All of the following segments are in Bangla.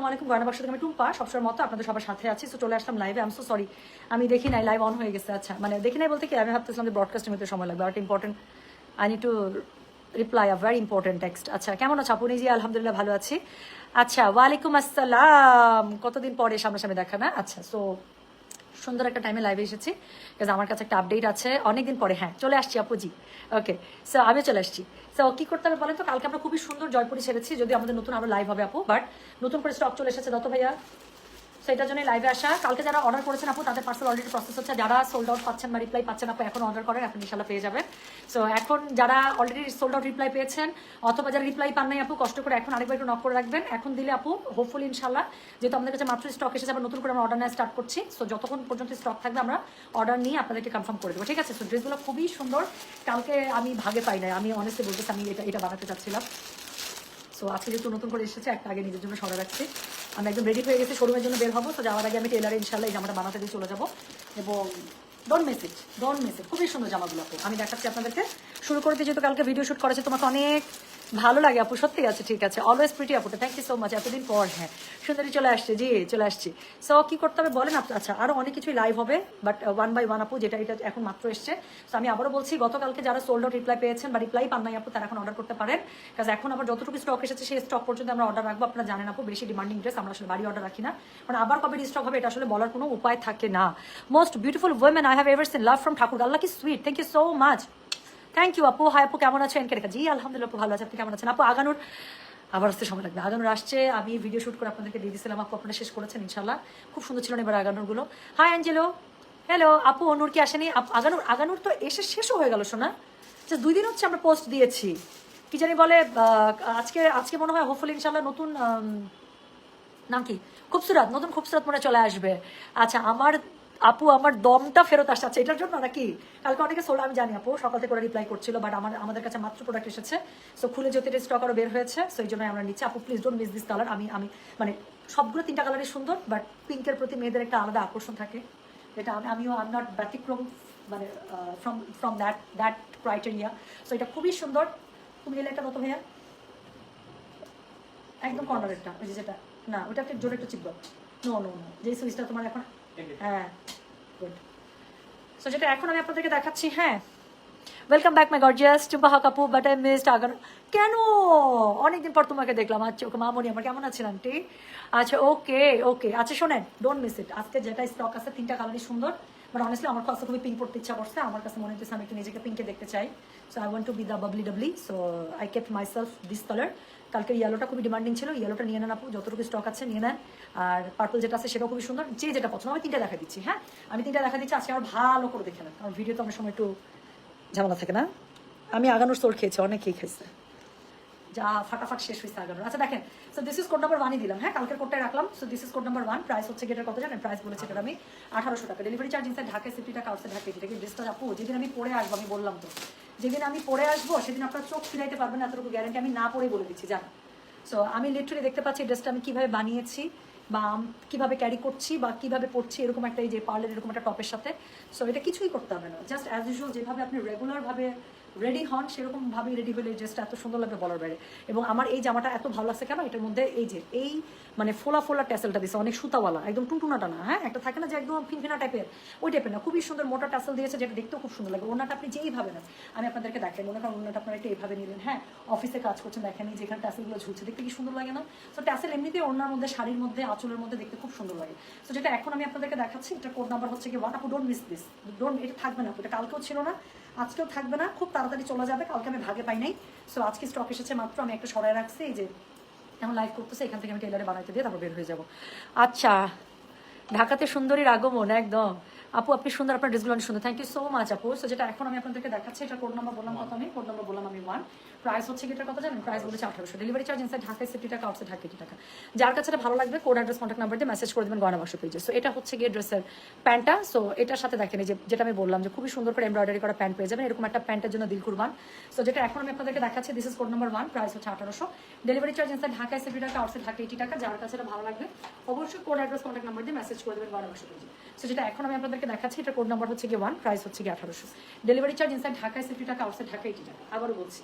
আসসালামু আলাইকুম গয়না বাক্স থেকে আমি টুম্পা। সবসময় মতো আপনাদের সবার সাথে আছি। তো চলে আসলাম লাইভে আমি সো সরি আমি দেখি নাই লাইভ অন হয়ে গেছে আচ্ছা। মানে দেখি নাই বলতে কি, আমি ভাবতেছিলাম যে ব্রডকাস্টিং হতে সময় লাগবে। But important I need to reply a very important text আচ্ছা কেমন আছো আপনি জি আলহামদুলিল্লাহ ভালো আছি। আচ্ছা ওয়ালাইকুম আসসালাম। কতদিন পরে সামনাসামনি দেখা না? আচ্ছা সো সুন্দর একটা টাইমে লাইভে এসেছি। বিকজ আমার কাছে একটা আপডেট আছে। অনেকদিন পরে হ্যাঁ চলে আসছি, আপুজি। ওকে সো আমিও চলে আসছি। সো কি করতে হবে বলেন তো? কালকে আমরা খুবই সুন্দর জয়পুরি ছেড়েছি যদি আমাদের নতুন আবার লাইভ হবে, আপু বাট নতুন করে স্টক চলে এসেছে। দত্ত ভাইয়া? সেটার জন্য লাইভে আসা। কালকে যারা অর্ডার করেছেন আপু, তাদের পার্সেল অলরেডি প্রসেস হচ্ছে। যারা সোল্ড আউট পাচ্ছেন বা রিপ্লাই পাচ্ছেন আপু, এখন অর্ডার করেন আপনি ইনশাল্লাহ পেয়ে যাবেন। সো এখন যারা অলরেডি সোল্ড আউট রিপ্লাই পেয়েছেন, অথবা যারা রিপ্লাই পান নাই আপু, কষ্ট করে এখন আরেকবার একটু নক করে রাখবেন। এখন দিলে আপু হোপফুলি ইনশাল্লাহ যেহেতু আমাদের কাছে মাত্র স্টক এসেছে, আবার নতুন করে আমরা অর্ডার নেওয়া স্টার্ট করছি। সো যতক্ষণ পর্যন্ত স্টক থাকবে, আমরা অর্ডার নিয়ে আপনাদেরকে কনফার্ম করে দেবো, ঠিক আছে? সো ড্রেসগুলো খুবই সুন্দর। কালকে আমি ভাগে পাই নাই। আমি অনেস্টলি বলতেছি আমি এটা এটা বানাতে চাচ্ছিলাম। সো আজকে যেহেতু নতুন করে এসেছে, একটা আগে নিজের জন্য সরে রাখছি। আমি একদম রেডি হয়ে গেছি শোরুমের জন্য বের হব। তো যাওয়ার আগে আমি টেলারে ইনশাল্লাহ এই জামাটা বানাতে দিয়ে চলে যাব। এবং ডন মেসেজ ডন মেসেজ খুবই সুন্দর জামাগুলো আমি দেখাচ্ছি আপনাদেরকে। শুরু করে দিয়ে যেহেতু কালকে ভিডিও শ্যুট করেছে তোমাকে অনেক ভালো লাগে আপু সত্যি আছে, ঠিক আছে। অলওয়েজ প্রিটি আপুটা থ্যাংক ইউ সো মাচ এতদিন পর হ্যাঁ। সুন্দরী চলে আসছে, জি, চলে আসছি। সো কি করতে হবে বলেন আপনি? আচ্ছা আরও অনেক কিছুই লাইভ হবে বাট ওয়ান বাই ওয়ান আপু, যেটা এটা এখন মাত্র এসছে। সো আমি আবারও বলছি, গতকালকে যারা সোল্ড আউট রিপ্লাই পেয়েছেন বা রিপ্লাই পান নাই আপু, তারা এখন অর্ডার করতে পারেন। কাজ এখন আবার যতটুকু স্টক এসেছে, সেই স্টক পর্যন্ত আমরা অর্ডার রাখব। আপনারা জানেন আপু, বেশি ডিমান্ডিং ড্রেস আমরা আসলে বাড়ি অর্ডার রাখি না। কারণ আবার কবে স্টক হবে, এটা আসলে বলার কোনো উপায় থাকে না। Most beautiful women I have ever seen love from ঠাকুর আল্লাহ কি sweet thank you so much thank you আপু হাই আপু কেমন আছো এনকে রেখা জি, আলহামদুলিল্লাহ, আপু ভালো আছে। আপনি কেমন আছেন? আপু, আগানোর, আবার আসতে সময় লাগবে। আগানোর আসছে। আমি ভিডিও শ্যুট করে আপনাদেরকে দিয়ে দিয়েছিলাম। আপু, আপনারা শেষ করেছেন ইনশাল্লাহ খুব সুন্দর ছিল এবার আগানোরগুলো। হাই অ্যাঞ্জেলো হ্যালো আপু অনুর কি আসেনি? আগানোর আগানোর তো এসে শেষও হয়ে গেল শোনা যে দুই দিন হচ্ছে আমরা পোস্ট দিয়েছি। কি জানি বলে আজকে আজকে মনে হয় হোপফুলি ইনশাল্লাহ নতুন নাম কি? খুবসুরাত, নতুন খুবসুরাত মনে চলে আসবে। আচ্ছা আমার আপু, আমার দমটা ফেরত আসছে। আচ্ছা এটার জন্য নাকি? কালকে অনেকে সোল আমি জানি আপু, সকাল থেকে ওরা রিপ্লাই করছিল বাট আমার, আমাদের কাছে মাত্র প্রোডাক্ট এসেছে। সো খুলে যদি স্টক আরও বের হয়েছে সো এই জন্য আমরা নিচ্ছি। আপু please don't miss this colour আমি আমি মানে সবগুলো তিনটা কালারই সুন্দর বাট পিঙ্কের প্রতি মেয়েদের একটা আলাদা আকর্ষণ থাকে। এটা আমি, আমিও আম নট ব্যতিক্রম মানে from from that that criteria so এটা খুবই সুন্দর। তুমি এলে একটা মতো ভাইয়া একদম কর্নারেরটা ওই যেটা। না, ওটা একটু জোরে একটু চিপব নো নো নো যে সুইচটা তোমার এখন হ্যাঁ সো যেটা এখন আমি আপনাদেরকে দেখাচ্ছি হ্যাঁ welcome back my gorgeous Chumba Haque আপু বাট আই কেন? অনেকদিন পর তোমাকে দেখলাম। আচ্ছা ওকে, মামনি, আমার কেমন আছেন, আন্টি? আচ্ছা ওকে ওকে আচ্ছা শোনেন ডোন্ট মিস ইট আজকে যেটা স্টক আছে, তিনটা কালারই সুন্দর বাট অনেস্টলি আমার কাছে খুবই পিঙ্ক পড়তে ইচ্ছা করছে। আমার কাছে মনে হচ্ছে আমি একটু নিজেকে পিঙ্কে দেখতে চাই। So I want to be the bubbly doubly so I kept myself this colour কালকে ইয়েলোটা খুবই ডিমান্ডিং ছিল ইয়েলোটা নিয়ে নেন আপু, যতটুকু স্টক আছে নিয়ে নেন। আর পার্পল যেটা আছে সেটাও খুবই সুন্দর, যে যেটা পছন্দ আমি তিনটা দেখা দিচ্ছি হ্যাঁ? আমি তিনটা দেখা দিচ্ছি, আজকে আমার ভালো করে দেখে নেন, কারণ ভিডিও তো আমার সময় একটু ঝামেলা থাকে না। আমি আগানোর সোল খেয়েছি, অনেকেই খেয়েছে। যা ফাটাফাট শেষ হয়েছে আগানোর। আচ্ছা দেখেন so this is code number ওয়ানই দিলাম হ্যাঁ কালকের কোডটাই রাখলাম so this is code number one price হচ্ছে গেটার কত জানেন প্রাইস বলেছে এটা আমি আঠারোশো টাকা। ডেলিভারি চার্জ ইনসাইড ঢাকায় সিফটি টাকা আউটসাইড ঢাকা এটাকে ড্রেসটা আপু, যেদিন আমি পরে আসব, আমি বললাম তো, যেদিন আমি পরে আসব, সেদিন আপনার চোখ ফিরাইতে পারবেন না, এতটুকু গ্যারান্টি আমি না পরে বলে দিচ্ছি জান সো আমি লিটারালি দেখতে পাচ্ছি ড্রেসটা আমি কীভাবে বানিয়েছি, বা কীভাবে ক্যারি করছি, বা কীভাবে পড়ছি, এরকম একটা এই যে পার্লের এরকম একটা টপের সাথে। সো এটা কিছুই করতে হবে না। জাস্ট অ্যাজ ইউজুয়াল যেভাবে আপনি রেগুলারভাবে রেডি হন, সেরকম ভাবেই রেডি হলে ড্রেসটা এত সুন্দর লাগবে বলার বাইরে। এবং আমার এই জামাটা এত ভালো লাগছে কেন? এটার মধ্যে এই যে, এই মানে ফোলা ফোলা ট্যাসেলটা দিয়েছে অনেক সুতাওয়ালা, একদম টুনটুনাটা না হ্যাঁ? একটা থাকে না যে একদম ফিনফিনা টাইপের ওই টাইপের না, খুবই সুন্দর মোটা ট্যাসেল দিয়েছে, যেটা দেখতেও খুব সুন্দর লাগে। ওনাটা আপনি যেইভাবে নেন আমি আপনাদেরকে দেখাই, মনে করেন ওনাটা আপনারা একটু এইভাবে নিলেন হ্যাঁ? অফিসে কাজ করছেন, দেখেন এই যেখানে ট্যাসেলগুলো ঝুলছে, দেখতে কি সুন্দর লাগে না? সো ট্যাসেল এমনিতেই ওনার মধ্যে, শাড়ির মধ্যে, আঁচলের মধ্যে দেখতে খুব সুন্দর লাগে। সো যেটা এখন আমি আপনাদেরকে দেখাচ্ছি, এটা কোড নাম্বার হচ্ছে কি ওয়ান আপু ডোন্ট মিস দিস ডোন্ট এটা থাকবে না, এটা কালকেও ছিল না। আজকেও থাকবে না, খুব তাড়াতাড়ি চলে যাবে, কালকে আমি ভাগে পাই নাই। সো আজকে স্টক এসেছে মাত্র, আমি একটা সরাই রাখছি, এই যে এখন লাইভ করতেছে, এখান থেকে আমি টেলারে বানাইতে দিয়ে তারপর বের হয়ে যাব। আচ্ছা ঢাকাতে সুন্দরীর আগমন একদম। আপু, আপনি সুন্দর আপনার ড্রেসগুলো অনেক সুন্দর। থ্যাংক ইউ সো মাচ আপু। সো যেটা এখন আমি আপনাদেরকে দেখাচ্ছি, এটা কোড নাম্বার বললাম কত আমি কোড নাম্বার বললাম আমি ওয়ান প্রাইস হচ্ছে কি এটার কথা জানেন? প্রাইস বলেছে আঠারোশো। ডেলিভারি চার্জ ইনসাইড ঢাকায় সিফটি টাকা আউটসাইড ঢাকা টাকা? যার কাছে ভালো লাগবে কোড অ্যাড্রেস কন্ট্যাক্ট নাম্বার দিয়ে মেসেজ করে দেবেন গয়না বাক্স পেজে সো এটা হচ্ছে গিয়ে ড্রেসের প্যান্টটা। সো এটার সাথে দেখেন যে যেটা আমি বললাম যে খুবই সুন্দর করে এমব্রয়ডারি করা প্যান্ট পেয়ে যাবেন, এরকম একটা প্যান্টের জন্য দিল কুরবান। সো যেটা এখন আমি আপনাদেরকে দেখাচ্ছি this is code number one price হচ্ছে আঠারোশো। ডেলিভারি চার্জ ইনসাইড ঢাকায় সিফটি টাকা আউটসাইড ঢাকা eighty টাকা, যার কাছে ভালো লাগবে, অবশ্যই কোড অ্যাড্রেস কন্ট্যাক্ট নাম্বার দিয়ে মেসেজ করে দেবেন গয়না বাক্স পেজে সো যেটা এখন আমি আপনাদেরকে দেখাচ্ছি, এটা কোড নাম্বার হচ্ছে গিয়ে ওয়ান প্রাইস হচ্ছে গিয়ে আঠারোশো। ডেলিভারি চার্জ ইনসাইড ঢাকায় সিফটি টাকা আউটসাইড ঢাকা eighty টাকা আবারও বলছি।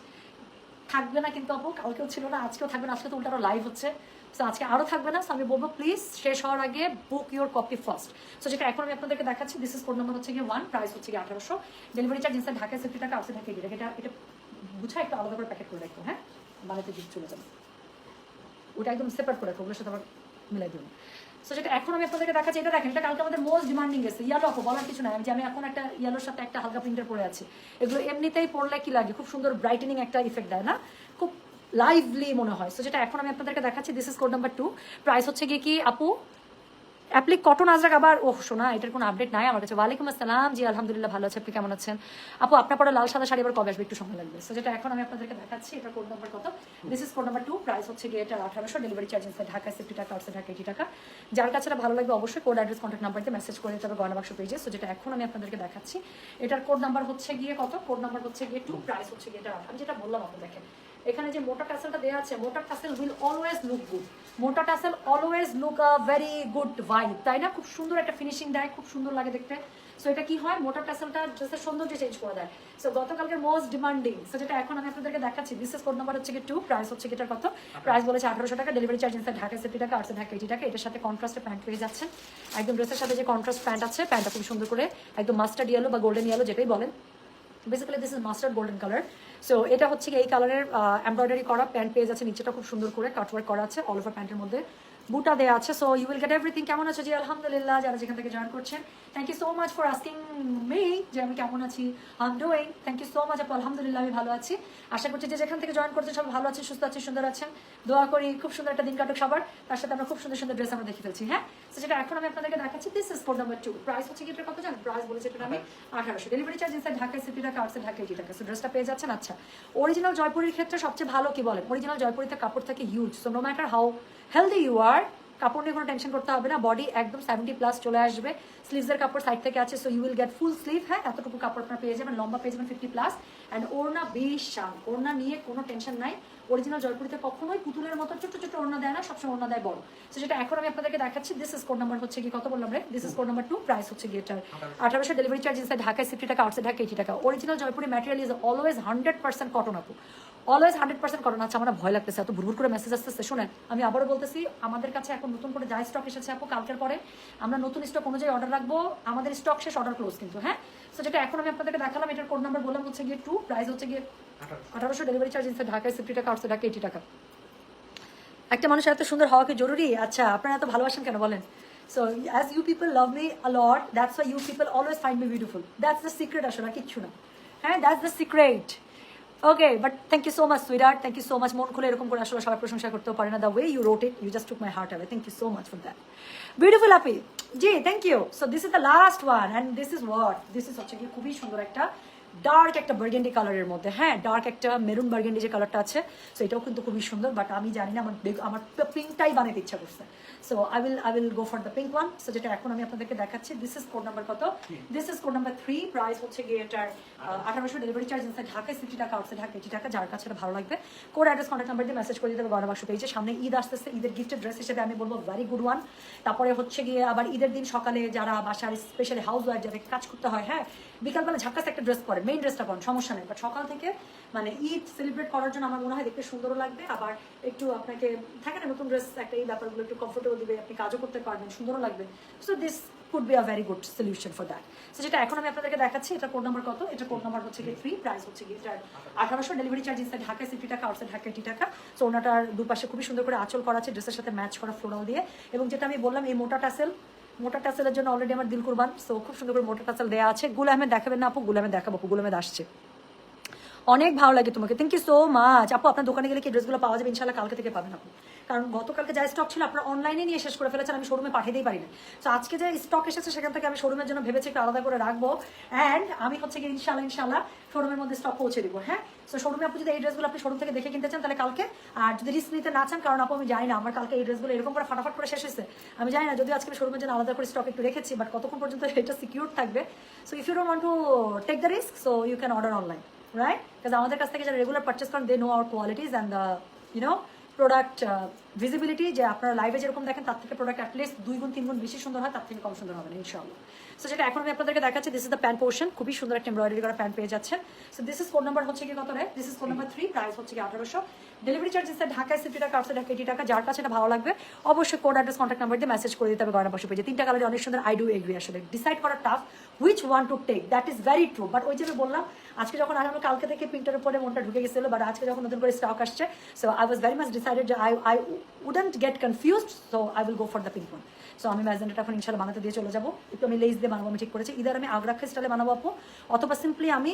থাকবে না কিন্তু আপু, কালকেও ছিল না, আজকেও থাকবে না, আজকে তো উল্টা লাইভ হচ্ছে। সো আজকে আরও থাকবে না। সো আমি বলব প্লিজ শেষ হওয়ার আগে book your copy first so যেটা এখন আমি আপনাদেরকে দেখাচ্ছি দিস ইজ কোড নাম্বার হচ্ছে গিয়ে ওয়ান প্রাইস হচ্ছে গিয়ে আঠারোশো। ডেলিভারি চার্জ ইনসাইড ঢাকায় সিফটি টাকা আউটসাইড ঢাকা এটা এটা বুঝা একটু আলাদা করে প্যাকেট করে রাখব হ্যাঁ? বাড়িতে চলে যাবে। ওটা একদম সেপারেট করে রাখব, ওগুলোর সাথে আবার মিলাই দেবো সো যেটা এখন আমি আপনাদেরকে দেখাচ্ছি। এটা দেখেন, এটা কালকে আমাদের মোস্ট ডিমান্ডিং গেছে ইয়েলো আপু, বলার কিছু নাই। আমি যে, আমি এখন একটা ইয়েলোর সাথে একটা হালকা প্রিন্টার পরে আছি। এগুলো এমনিতেই পড়লে কি লাগে? খুব সুন্দর ব্রাইটেনিং একটা ইফেক্ট দেয়, না? খুব লাইভলি মনে হয়। সো যেটা এখন আমি আপনাদেরকে দেখাচ্ছি। This is code number two price হচ্ছে গিয়ে কি, আপু? অ্যাপ্লিক কটন আজরাক আবার ও শোনা এটার কোনো আপডেট নাই আমার কাছে। ওয়ালাইকুম আসসালাম। জি, আলহামদুলিল্লাহ, ভালো আছে। আপনি কেমন আছেন? আপু, আপনার পরে লাল, সাদা শাড়ি আবার কবে আসবে? একটু সময় লাগবে। সো যেটা এখন আমি আপনাদেরকে দেখাচ্ছি এটা কোড নাম্বার কত? This is code number two price হচ্ছে গিয়ে এটা আঠারোশো ডেলিভারি চার্জ আছে ঢাকা সিফটি টাকা আটশো ঢাকা এইটি টাকা। যার কাছে ভালো লাগবে অবশ্যই কোড অ্যাড্রেস কন্ট্যাক্ট নাম্বার দিয়ে মেসেজ করে দিতে হবে গয়না বাক্স পেজে সো যেটা এখন আমি আপনাদেরকে দেখাচ্ছি, এটার কোড নাম্বার হচ্ছে গিয়ে কত? কোড নাম্বার হচ্ছে গিয়ে টু প্রাইস হচ্ছে গিয়ে এটা আমি যেটা বললাম, আপনি দেখেন। এখানে যে মোটা টাসেলটা দেওয়া আছে মোটা tassel will always look good মোটা tassel always look a very good vibe তাই না? খুব সুন্দর একটা ফিনিশিং দেয় খুব সুন্দর লাগে দেখতে। সো এটা কি হয়? মোটা টাসেলটা ড্রেসের সৌন্দর্য চেঞ্জ করে দেয়। সো গতকালকে মোস্ট ডিমান্ডিং সো যেটা এখন আমি আপনাদেরকে দেখাচ্ছি বিশেষ কোড নাম্বার হচ্ছে কি টু প্রাইস হচ্ছে এটার কত? প্রাইস বলেছে আঠারোশো টাকা delivery charge inside Dhaka sixty টাকা আটশো ঢাকা এইটি টাকা এটার সাথে কন্ট্রাস্টে প্যান্ট পেয়ে যাচ্ছেন। একদম ড্রেসের সাথে যে কন্ট্রাস্ট প্যান্ট আছে প্যান্টটা খুব সুন্দর করে একদম মাস্টার্ড ইয়েলো বা গোল্ডেন ইয়েলো যেটাই বলেন। Basically this is mustard golden colour so এটা হচ্ছে এই কালারের এমব্রয়ডারি করা প্যান্ট পেয়ে যাচ্ছে নিচেটা খুব সুন্দর করে কাটওয়ার্ক করা আছে অল ওভার প্যান্টের মধ্যে বুটা দেওয়া আছে। So you will get everything কেমন আছে? জি, আলহামদুলিল্লাহ, যারা যেখান থেকে জয়েন করছেন thank you so much for asking me যে আমি কেমন আছি। I'm doing thank you so much আপু, আলহামদুলিল্লাহ, আমি ভালো আছি। আশা করছি যে যেখান থেকে জয়েন করছেন সব ভালো আছেন, সুস্থ আছেন, সুন্দর আছেন। দোয়া করি, খুব সুন্দর একটা দিন কাটুক সবার। তার সাথে আমরা খুব সুন্দর সুন্দর ড্রেস আমরা দেখে ফেলছি হ্যাঁ? যেটা এখন আমি আপনাদেরকে দেখাচ্ছি। This is four number two price হচ্ছে কি, এটা কত জানেন? প্রাইস বলেছে এটা আমি আঠারোশো। Delivery charge inside Dhaka sixty টাকা আটশো ঢাকা এইটি টাকা সো ড্রেসটা পেয়ে যাচ্ছেন আচ্ছা। অরিজিনাল জয়পুরের ক্ষেত্রে সবচেয়ে ভালো কি বলেন? অরিজিনাল জয়পুরিতে কাপড় থাকে huge so no matter how healthy you are কাপড় নিয়ে কোনো টেনশন করতে হবে না। বডি একদম সেভেন্টি প্লাস চলে আসবে। স্লিভসের কাপড় সাইড থেকে আছে so you will get full sleeve হ্যাঁ এতটুকু কাপড় আপনার পেয়ে যাবেন লম্বা পেয়ে যাবেন ফিফটি প্লাস অ্যান্ড ওড়না বিশাল। ওড়না নিয়ে কোনো টেনশন নাই। অরিজিনাল জয়পুরিতে কখনোই পুতুলের মতো ছোট ছোট ওড়না দেয় না সবসময় ওড়না দেয় বড়। সো যেটা এখন আমি আপনাদেরকে দেখাচ্ছি দিস ইস কোড নাম্বার হচ্ছে কি কত বললাম রে? This is code number two price হচ্ছে গিয়ে এটার। আঠারোশো। ডেলিভারি চার্জ ইনসাইড ঢাকায় সিফটি টাকা আটশো ঢাকা এইটি টাকা। Original Jaipuri material is always hundred percent cotton আপু। অলওয়েজ হান্ড্রেড পার্সেন্ট কটন আছে আমার ভয় লাগতেছে, এত ভুরভুর করে মেসেজ আসতেছে, শোনেন, আমি আবারও বলতেছি, আমাদের কাছে এখন নতুন করে যা স্টক এসেছে আপু, কালকের পরে, আমরা নতুন স্টক অনুযায়ী অর্ডার রাখব, আমাদের স্টক শেষ অর্ডার ক্লোজ কিন্তু হ্যাঁ? সো যেটা এখন আমি আপনাদেরকে দেখালাম, এটার কোড নাম্বার বললাম হচ্ছে গিয়ে টু প্রাইস হচ্ছে গিয়ে আঠারোশো ডেলিভারি চার্জ ইনসাইড ঢাকায় সিফটি টাকা, আটশো টাকা এইটি টাকা। একটা মানুষের এত সুন্দর হওয়া কি জরুরি? আচ্ছা আপনারা এত ভালোবাসেন কেন বলেন? So as you people love me uh that's why you people always find me beautiful that's the secret আসলে কিচ্ছু না। হ্যাঁ that's the secret okay but thank you so much sweetheart thank you so much মন খুলে এরকম করে আসলে সবাই প্রশংসা করতেও পারে না the way you wrote it you just took my heart away thank you so much for that beautiful Api G thank you so this is the last one and this is what this is হচ্ছে কি খুবই সুন্দর একটা ডার্ক একটা বার্গেন্ডি কালারের মধ্যে। হ্যাঁ ডার্ক একটা মেরুন বার্গেন্ডি যে কালারটা আছে সো এটাও কিন্তু খুবই সুন্দর বাট আমি জানি না, আমার আমার পিঙ্কটাই বানাতে ইচ্ছা করছে। So I will I will go for the pink one so যেটা এখন আমি আপনাদেরকে দেখাচ্ছি দিস ইজ কোড নাম্বার কত? This is code number three price হচ্ছে গিয়ে এটার আঠারোশো ডেলিভারি চার্জ ইনসাইড ঢাকায় সিটি টাকা আউটসাইড ঢাকা এইটি টাকা, যার কাছে এটা ভালো লাগবে কোড অ্যাড্রেস কন্ট্যাক্ট নাম্বার দিয়ে মেসেজ করে দিতে গণবাক্স বাক্স পেয়েছে সামনে ঈদ আসতেছে, ঈদের গিফটের ড্রেস হিসেবে আমি বলব ভেরি গুড ওয়ান তারপরে হচ্ছে গিয়ে আবার ঈদের দিন সকালে যারা বাসার স্পেশালি হাউস ওয়াইফ যাদেরকে কাজ করতে হয় হ্যাঁ বিকালবেলা ঝাক্কাস একটা ড্রেস পরে। মেইন ড্রেসটা পরেন সমস্যা নেই। বাট সকাল থেকে মানে ঈদ সেলিব্রেট করার জন্য আমার মনে হয় দেখতে সুন্দরও লাগবে। আবার একটু আপনাকে, থাকে না নতুন ড্রেস একটা এই ব্যাপারগুলো একটু কমফোর্টেবল দিবে, আপনি কাজও করতে পারবেন, সুন্দরও লাগবে। So this could be a very good solution for that so যেটা এখন আমি আপনাদেরকে দেখাচ্ছি, এটা কোড নাম্বার কত? এটা কোড নাম্বার হচ্ছে গিয়ে ফ্রি প্রাইস হচ্ছে গিয়ে এটার আঠারোশো ডেলিভারি চার্জ ইনসাইড ঢাকায় সিটি টাকা আউটসাইড ঢাকা এইটি টাকা। সো ওনাটার দুপাশে খুবই সুন্দর করে আঁচল করা আছে ড্রেসের সাথে ম্যাচ করা ফ্লোরাল দিয়ে। এবং যেটা আমি বললাম, এই মোটা টাসেল মোটা টাসেলের জন্য অলরেডি আমার দিল কুরবান। সো খুব সুন্দর করে মোটা টাসেল দেওয়া আছে। গুল আহমেদ দেখাবেন না আপু? গুল আহমেদ দেখাবো গুল আহমেদ আসছে। অনেক ভালো লাগে তোমাকে। থ্যাংক ইউ সো মাচ আপু, আপনার দোকানে গেলে কি ড্রেসগুলো পাওয়া যাবে? ইনশাল্লাহ কালকে থেকে পাবেন আপু। কারণ গতকালকে যা স্টক ছিল আপনারা অনলাইনে নিয়ে শেষ করে ফেলেছেন, আমি শোরুমে পাঠিয়ে দিই পারি না। তো আজকে যে স্টক এসেছে, সেখান থেকে আমি শোরুমের জন্য ভেবেছি একটু আলাদা করে রাখব। অ্যান্ড আমি হচ্ছে কি ইনশাল্লাহ ইনশাল্লাহ শোরুমের মধ্যে স্টক পৌঁছে দিব হ্যাঁ? সো শোরুমে আপনি যদি এই ড্রেসগুলো আপনি শোরুম থেকে দেখে কিনতে চান, তাহলে কালকে। আর যদি রিস্ক নিতে না চান, কারণ আপু, আমি জানি না, আমার কালকে এই ড্রেসগুলো এরকম করে ফাটাফাট করে শেষ হয়েছে। আমি জানি না যদি আজকে শোরুমের জন্য আলাদা করে স্টক একটু রেখেছি বাট কতক্ষণ পর্যন্ত এটা সিকিউর থাকবে? So if you don't want to take the risk so you can order online right because আমাদের কাছ থেকে যারা রেগুলার পারচেস করেন they know our qualities and the you know product visibility যে আপনারা লাইভে যেরকম দেখেন, তার থেকে প্রোডাক্ট অ্যাটলিস্ট দুই গুণ, তিন গুণ বেশি সুন্দর হয়, তার থেকে কম সুন্দর হবে না সো যেটা এখন আমি আপনাদেরকে দেখাচ্ছি this is the pant portion খুবই সুন্দর একটা এমব্রয়ডারি করা প্যান্ট পেয়ে যাচ্ছেন। So this is phone number হচ্ছে কি কত রে? This is phone number three price হচ্ছে কি আঠারোশো। ডেলিভারি চার্জ ঢাকায় সিটি টাকা আটশো টাকা এইটি টাকা, যার কাছে এটা ভালো লাগবে, অবশ্যই কোড অ্যাড্রেস কন্ট্যাক্ট নাম্বার দিয়ে মেসেজ করে দিতে হবে গয়না পাশে পেয়ে তিনটা কালারে অনেক সুন্দর আই ডু এগ্রি আসলে। ডিসাইড করা tough which one to take that is very true but ওই যে আমি বললাম, আজকে যখন আমি কালকে থেকে প্রিন্টার উপরে মনটা ঢুকে গেছিল বাট আজকে যখন নতুন করে স্টক আসছে so I was very much decided যে I I wouldn't get confused so I will go for the pink one so আমি ম্যাজেন্টাটা এখন ইনশাল্লাহ বানাতে দিয়ে চলে যাব। একটু আমি লেস দিয়ে বানাবো, আমি ঠিক করেছি। ইদার আমি আগ্রাক্ষা স্টাইলে বানাবো আপু, অথবা সিম্পলি আমি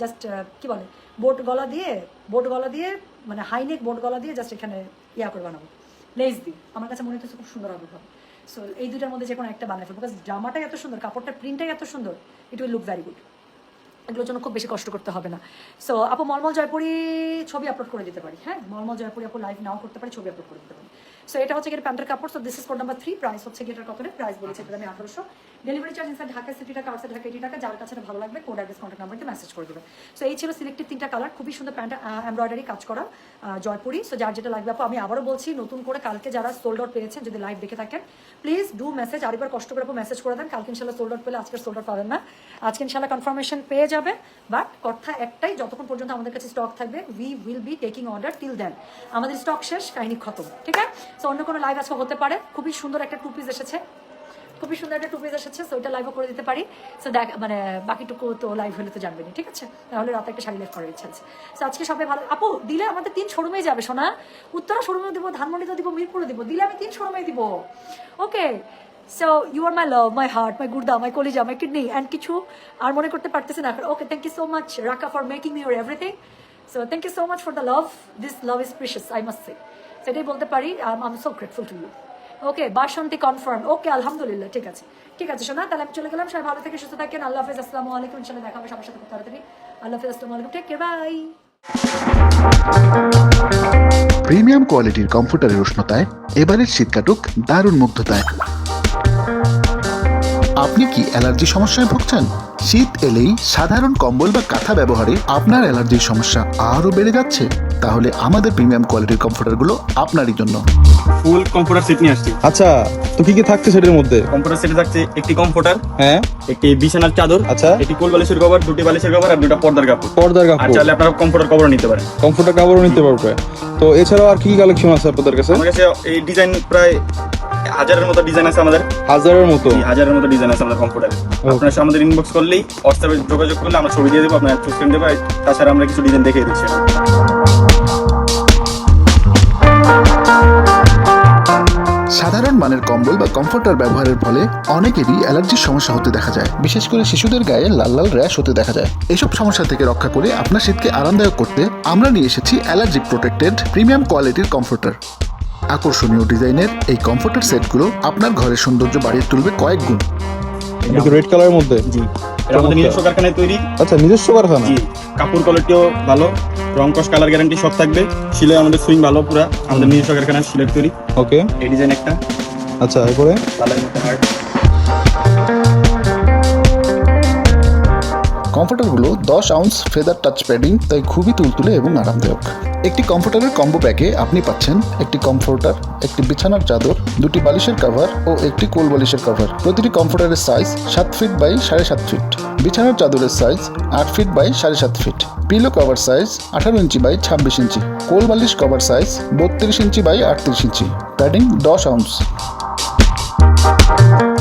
জাস্ট কি বলে বোট গলা দিয়ে বোট গলা দিয়ে মানে হাইনেক বোট গলা দিয়ে জাস্ট এখানে ইয়া করে বানাবো। লেস দিই আমার কাছে মনে হচ্ছে খুব সুন্দর হবে সো এই দুটার মধ্যে যে কোনো একটা বানাই ফেলব বিকজ জামাটাই এত সুন্দর কাপড়টা প্রিন্টটাই এত সুন্দর it will look very good এগুলোর জন্য খুব বেশি কষ্ট করতে হবে না। সো আপু মলমল জয়পুরি ছবি আপলোড করে দিতে পারি হ্যাঁ? মলমল জয়পুরি আপু লাইভ নাও করতে পারি, ছবি আপলোড করে দিতে পারি। সো এটা হচ্ছে গিয়ে প্যান্টের কাপড়। So this is code number three price হচ্ছে গিয়ে এটার কত প্রাইস বলেছে এটা আমি আঠারোশো। Delivery charge inside Dhaka sixty টাকা আউটসাইড ঢাকা এইটি টাকা যার কাছে ভালো লাগবে কোড অ্যাড্রেস কন্ট্যাক্ট নাম্বারতে মেসেজ করে দেবে। সো এই ছিল সিলেক্টেড তিনটা কালার খুবই সুন্দর প্যান্ট এমব্রয়ডারি কাজ করা জয়পুরি। সো যার যেটা লাগবে, আপু, আমি আবারও বলছি, নতুন করে কালকে যারা সোল্ড আউট পেয়েছেন, যদি লাইভ দেখে থাকেন প্লিজ ডু মেসেজ আরেকবার কষ্ট করে আপু মেসেজ করে দেন, কালকে ইনশাল্লাহ সোল্ড আউট পেলে আজকে সোল্ড আউট পাবেন না। আজকে ইনশাল্লাহ কনফার্মেশন পেয়ে যাবে বাট কথা একটাই, যতক্ষণ পর্যন্ত আমাদের কাছে স্টক থাকবে we will be taking order till then আমাদের স্টক শেষ, কাহিনী খতম, ঠিক আছে? সো অন্য কোনো লাইভ আজকে হতে পারে। খুবই সুন্দর একটা টু পিস এসেছে। খুবই সুন্দর একটা টু পিস এসেছে সো ওইটা লাইভও করে দিতে পারি। সো দেখ মানে বাকিটুকু তো লাইভ হলে তো জানবেনি ঠিক আছে? তাহলে রাতে একটা শাড়ি লাইভ করার ইচ্ছা আছে। সো আজকে সবাই ভালো আপু, দিলে আমাদের তিন শোরুমেই যাবে, সোনা। উত্তরা শোরুমেও দিব ধানমন্ডিতে দিব মিরপুরে দিব। দিলে আমি তিন শোরুমেই দিব। Okay. So you are my love my heart my গুর্দা my কলিজা মাই কিডনি অ্যান্ড কিছু আর মনে করতে পারতেছি না। Okay thank you so much Raka for making your everything so thank you so much for the love this love is precious I must say সেটাই বলতে পারি I am so grateful to you okay Basanti confirm okay আলহামদুলিল্লাহ, ঠিক আছে। ঠিক আছে শোনা তাহলে আমি চলে গেলাম। সবাই ভালো থেকে সুস্থ থাকেন। আল্লাহ হাফিজ, আসসালামু আলাইকুম। ইনশাল্লাহ দেখা হবে সবার সাথে খুব তাড়াতাড়ি। আল্লাহ হাফিজ, আসসালামু আলাইকুম। কেয়ার বাই প্রিমিয়াম কোয়ালিটির কম্পিউটারের উষ্ণতায়, এবারের শীত কাটুক দারুণ মুগ্ধতায়। আপনি কি অ্যালার্জি সমস্যায় ভুগছেন? শীত এলেই সাধারণ কম্বল বা কাঁথা ব্যবহারে আপনার অ্যালার্জির সমস্যা আরও বেড়ে যাচ্ছে। তাহলে আমাদের প্রিমিয়াম কোয়ালিটির কমফোর্টারগুলো আপনারই জন্য। ফুল কম্পিউটার সেট নিয়ে আসছি। আচ্ছা তো কি কি থাকছে সেটার মধ্যে? কম্পিউটার সেটে থাকছে একটি কম্পিউটার হ্যাঁ। একটি বিছানার চাদর আচ্ছা। একটি কোল বালিশের কভার দুটি বালিশের কভার আর দুটো পর্দার কাপড়। পর্দার আর কাপড়। চাইলে আপনারা কম্পিউটার কভার নিতে পারেন। কমফোর্টার কাপড়ও নিতে পারবে। তো এছাড়াও আর কি কি কালেকশন আছে আপনাদের কাছে? আমার কাছে এই ডিজাইন প্রায় হাজারের মতো ডিজাইন আছে আমাদের। হাজারের মতো? হাজারের মতো ডিজাইন আছে আমাদের কম্পিউটারে আপনারা আমাদের ইনবক্স করলেই হোয়াটসঅ্যাপে যোগাযোগ করলে আমরা ছবি দিয়ে দেবো আপনার চুজ করে দেবো তাছাড়া আমরা কিছু ডিজাইন দেখিয়ে দিচ্ছি। সাধারণ মানের কম্বল বা কমফোর্টার ব্যবহারের ফলে অনেকেরই অ্যালার্জির সমস্যা হতে দেখা যায়। বিশেষ করে শিশুদের গায়ে লাল লাল র্যাশ হতে দেখা যায়। এসব সমস্যা থেকে রক্ষা করে আপনার শীতকে আরামদায়ক করতে আমরা নিয়ে এসেছি অ্যালার্জি প্রোটেক্টেড প্রিমিয়াম কোয়ালিটির কমফোর্টার আকর্ষণীয় ডিজাইনের এই কমফোর্টের সেটগুলো আপনার ঘরের সৌন্দর্য বাড়িয়ে তুলবে কয়েক গুণ। রেড কালারের মধ্যে? জি। এটা আমাদের নিজস্ব কারখানায় তৈরি। আচ্ছা নিজস্ব কারখানা? জি কাপড় কোয়ালিটিও ভালো রং কস কালার গ্যারান্টি সব থাকবে। আমাদের সুইং ভালো পুরা। আমাদের নিজস্ব কারখানায় সিলেক্ট তৈরি। ওকে এই ডিজাইন একটা। আচ্ছা এরপরে? লালের মধ্যে হার্ট কমফোর্টারগুলো দশ আউন্স ফেদার টাচ প্যাডিং তাই খুবই তুলতুলে এবং আরামদায়ক। একটি কমফোর্টারের কম্বো প্যাকে আপনি পাচ্ছেন একটি কমফোর্টার একটি বিছানার চাদর, দুটি বালিশের কভার ও একটি কোল বালিশের কভার প্রতিটি কমফোর্টারের সাইজ সাত ফিট বাই সাড়ে সাত ফিট বিছানার চাদরের সাইজ আট ফিট বাই সাড়ে সাত ফিট পিলো কভার সাইজ আঠারো ইঞ্চি বাই ছাব্বিশ ইঞ্চি। কোল বালিশ কভার সাইজ বত্রিশ ইঞ্চি বাই আটত্রিশ ইঞ্চি। প্যাডিং দশ আউন্স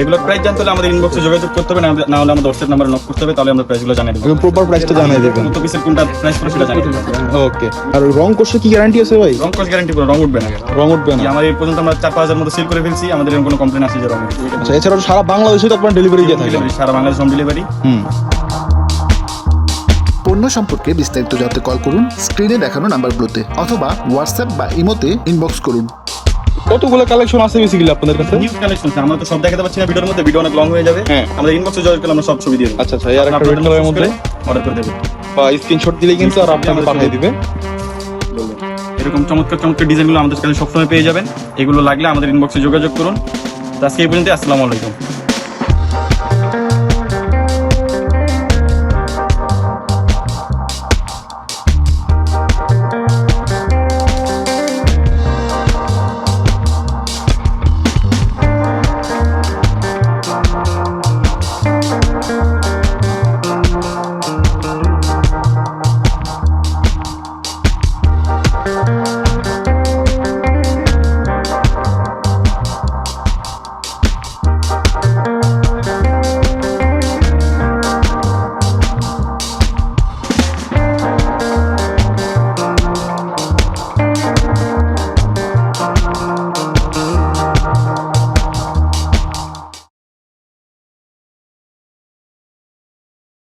এগুলো প্রাইস জানতে হলে আমাদের ইনবক্সে যোগাযোগ করতে হবে না না হলে আমাদের হোয়াটসঅ্যাপ নাম্বার নক করতে হবে তাহলে আমরা প্রাইসগুলো জানিয়ে দেবো। প্রপার প্রাইসটা জানিয়ে দেবেন। কত পিসের কোনটা প্রাইস করে সেটা জানিয়ে দেবো। ওকে আর রং কোর্সে কি গ্যারান্টি আছে ভাই? রং কস গ্যারান্টি পুরো রং উঠবে না। রং উঠবে না। আমার এই পর্যন্ত আমরা চার পাঁচ হাজার মতো সেল করে ফেলছি আমাদের এরকম কোনো কমপ্লেন আসে যে রং আচ্ছা এছাড়াও সারা বাংলাদেশে তো আপনার ডেলিভারি দিয়ে থাকেন সারা বাংলাদেশ হোম ডেলিভারি হুম। পণ্য সম্পর্কে বিস্তারিত জানতে কল করুন স্ক্রিনে দেখানো নাম্বারগুলোতে অথবা হোয়াটসঅ্যাপ বা ইমোতে ইনবক্স করুন। কতগুলো কালেকশন আছে বেসিক্যালি আপনাদের কাছে? নিউ কালেকশন আছে। আমরা তো সব দেখাতে পাচ্ছি না ভিডিওর মধ্যে ভিডিও অনেক লং হয়ে যাবে। হ্যাঁ। আমাদের ইনবক্সে জয়েন করলে আমরা সব ছবি দিয়ে দেব। আচ্ছা আচ্ছা আর একটা রেড কালারের মধ্যে? অর্ডার করে দেব বা স্ক্রিনশট দিলে কিন্তু আর আপনাকে পাঠিয়ে দিবে। এরকম চমৎকার চমৎকার ডিজাইনগুলো আমাদের কাছে সবসময় পেয়ে যাবেন। এগুলো লাগলে আমাদের ইনবক্সে যোগাযোগ করুন। আজকে এই পর্যন্ত আসসালামু আলাইকুম।